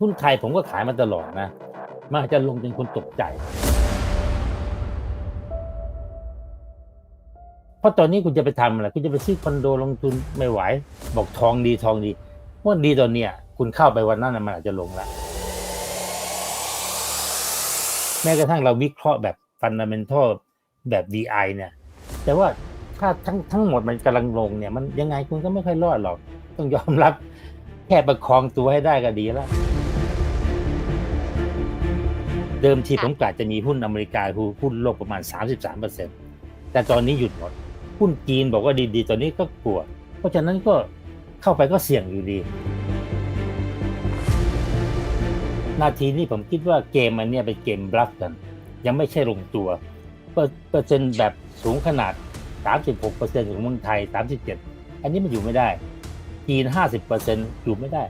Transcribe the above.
หุ้นไทยผมก็ขายมาตลอดนะ มันอาจจะลงจนคนตกใจ เพราะตอนนี้คุณจะไปทำอะไร คุณจะไปซื้อคอนโดลงทุนไม่ไหว บอกทองดีทองดีว่าดีตอนเนี้ย คุณเข้าไปวันนั้นมันอาจจะลงละแม้กระทั่งเราวิเคราะห์แบบฟันดัมเ n นทัลแบบ DI เนี่ย แต่ว่าถ้าทั้งทั้งหมดมันกำลังลงเนี่ย มันยังไงคุณก็ไม่ค่อยรอดหรอก ต้องยอมรับ แค่ประคองตัวให้ได้ก็ดีแล้ว เดิมทีค่ะผมกะจะมีหุ้นอเมริกาคือหุ้นโลกประมาณ 33%แต่ตอนนี้หยุดหมด หุ้นจีนบอกว่าดีๆ ตอนนี้ก็กลัว เพราะฉะนั้นก็เข้าไปก็เสี่ยงอยู่ดี นาทีนี้ผมคิดว่าเกมมันเนี่ยเป็นเกมบลัฟกัน ยังไม่ใช่ลงตัว เปอร์เปอร์เซ็นต์แบบสูงขนาด 36%ของเมืองไทย 37 อันนี้มันอยู่ไม่ได้ จีน 50%อยู่ไม่ได้